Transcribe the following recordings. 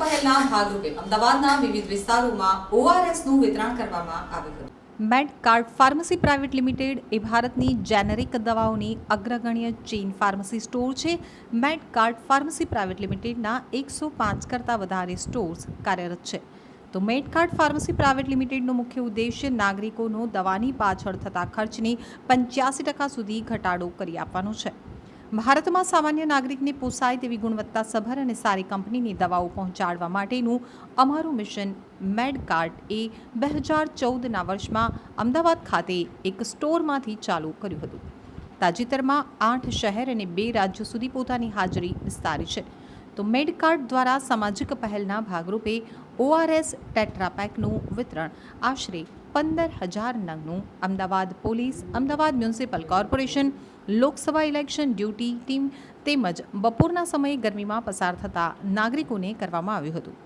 પહેલના ભાગરૂપે અમદાવાદના વિવિધ વિસ્તારોમાં ઓઆરએસનું વિતરણ કરવામાં આવ્યું હતું. મેડકાર્ડ ફાર્મસી પ્રાઇવેટ લિમિટેડ એ ભારતની જેનેરિક દવાઓની અગ્રગણ્ય ચેઇન ફાર્મસી સ્ટોર છે. મેડકાર્ડ ફાર્મસી પ્રાઇવેટ લિમિટેડના એકસો પાંચ કરતાં વધારે સ્ટોર્સ કાર્યરત છે. તો મેડકાર્ડ ફાર્મસી પ્રાઇવેટ લિમિટેડનો મુખ્ય ઉદ્દેશ્ય નાગરિકોનો દવાની પાછળ થતા ખર્ચની પંચ્યાસી ટકા સુધી ઘટાડો કરી આપવાનો છે. ભારતમાં સામાન્ય નાગરિકને પોસાય તેવી ગુણવત્તાસભર અને સારી કંપનીની દવાઓ પહોંચાડવા માટેનું અમારું મિશન મેડકાર્ટ એ બે હજાર ચૌદના વર્ષમાં અમદાવાદ ખાતે એક સ્ટોરમાંથી ચાલુ કર્યું હતું. તાજેતરમાં આઠ શહેર અને બે રાજ્યો સુધી પોતાની હાજરી વિસ્તારી છે. તો મેડકાર્ટ દ્વારા સામાજિક પહેલના ભાગરૂપે ઓઆરએસ ટેટ્રાપેકનું વિતરણ આશરે પંદર હજાર નંગનું Ahmedabad police, Ahmedabad municipal corporation, Lok Sabha election duty team તેમજ બપોરના સમયે ગરમીમાં પસાર થતા નાગરિકોને કરવામાં આવ્યું હતું.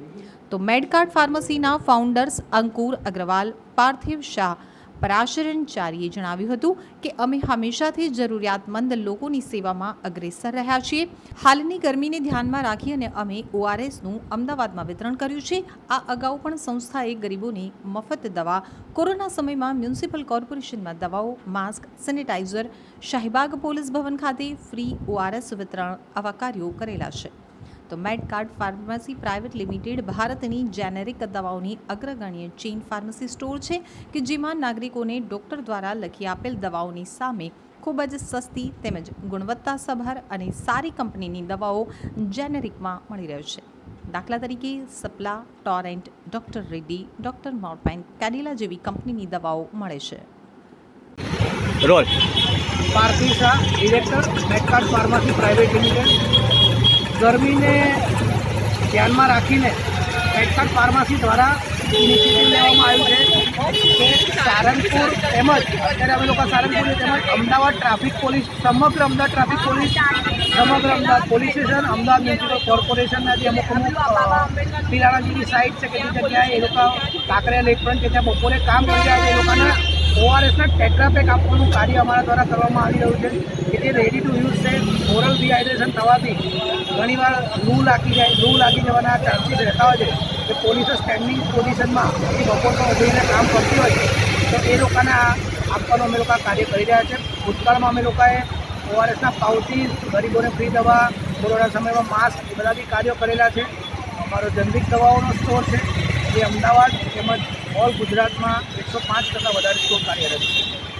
તો મેડકાર્ડ ફાર્મસીના ફાઉન્ડર્સ અંકુર અગ્રવાલ, પાર્થિવ શાહ પરાશરણચારીએ જણાવ્યું હતું કે અમે હંમેશાથી જરૂરિયાતમંદ લોકોની સેવામાં અગ્રેસર રહ્યા છીએ. હાલની ગરમીને ધ્યાનમાં રાખી અને અમે ઓઆરએસનું અમદાવાદમાં વિતરણ કર્યું છે. આ અગાઉ પણ સંસ્થાએ ગરીબોને મફત દવા, કોરોના સમયમાં મ્યુનિસિપલ કોર્પોરેશનમાં દવાઓ, mask sanitiser Shahibaug police Bhavan ખાતે ફ્રી ઓઆરએસ વિતરણ આવા કાર્યો કરેલા છે. તો મેડકાર્ડ ફાર્મસી પ્રાઇવેટ લિમિટેડ ભારતની જેનેરિક દવાઓની અગ્રગણ્ય ચેઇન ફાર્મસી સ્ટોર છે કે જેમાં નાગરિકોને ડૉક્ટર દ્વારા લખી આપેલ દવાઓની સામે ખૂબ જ સસ્તી તેમજ ગુણવત્તાસભર અને સારી કંપનીની દવાઓ જેનેરિકમાં મળી રહે છે. દાખલા તરીકે સપ્લા Torrent doctor Reddy doctor Morepen Cadila જેવી કંપનીની દવાઓ મળે છે. Role Parthiv Shah director Medkart pharmacy private limited. ગરમીને ધ્યાનમાં રાખીને મેટકાર્ડ ફાર્મસી દ્વારા ઇનિશિયેટિવ લેવામાં આવ્યું છે કે સારંગપુર તેમજ અત્યારે અમે લોકો સારંગપુર તેમજ અમદાવાદ ટ્રાફિક પોલીસ સમગ્ર અમદાવાદ ટ્રાફિક પોલીસ સમગ્ર Ahmedabad police station Ahmedabad municipal કોર્પોરેશનના જે અમુક અમુક અ, સાઇટ છે કે જે જગ્યાએ એ લોકો કાંકરિયા પણ કે ત્યાં બપોરે કામ કરી રહ્યા છે એ લોકોને ઓઆરએસના ટેટ્રાપેક આપવાનું કાર્ય અમારા દ્વારા કરવામાં આવી રહ્યું છે કે જે રેડી ટુ યુઝ છે ઓરલ ડિહાઇડ્રેશન થવાથી ઘણીવાર લૂ લાગી જાય, લૂ લાગી જવાના ચાન્સીસ રહેતા હોય છે. કે પોલીસ સ્ટેન્ડિંગ પોઝિશનમાં બપોરમાં ઉભીને કામ કરતી હોય છે. તો એ લોકોને આપવાનું અમે લોકો કાર્ય કરી રહ્યા છે. ભૂતકાળમાં અમે લોકોએ ઓઆરએસના પાઉચીસ ગરીબોને ફ્રી દવા, કોરોના સમયમાં માસ્ક, એ બધા બી કાર્યો કરેલા છે. અમારો જનરિક દવાઓનો સ્ટોર છે. જે અમદાવાદ તેમજ ઓલ ગુજરાતમાં એકસો પાંચ કરતાં વધારે સ્ટોર કાર્યરત છે.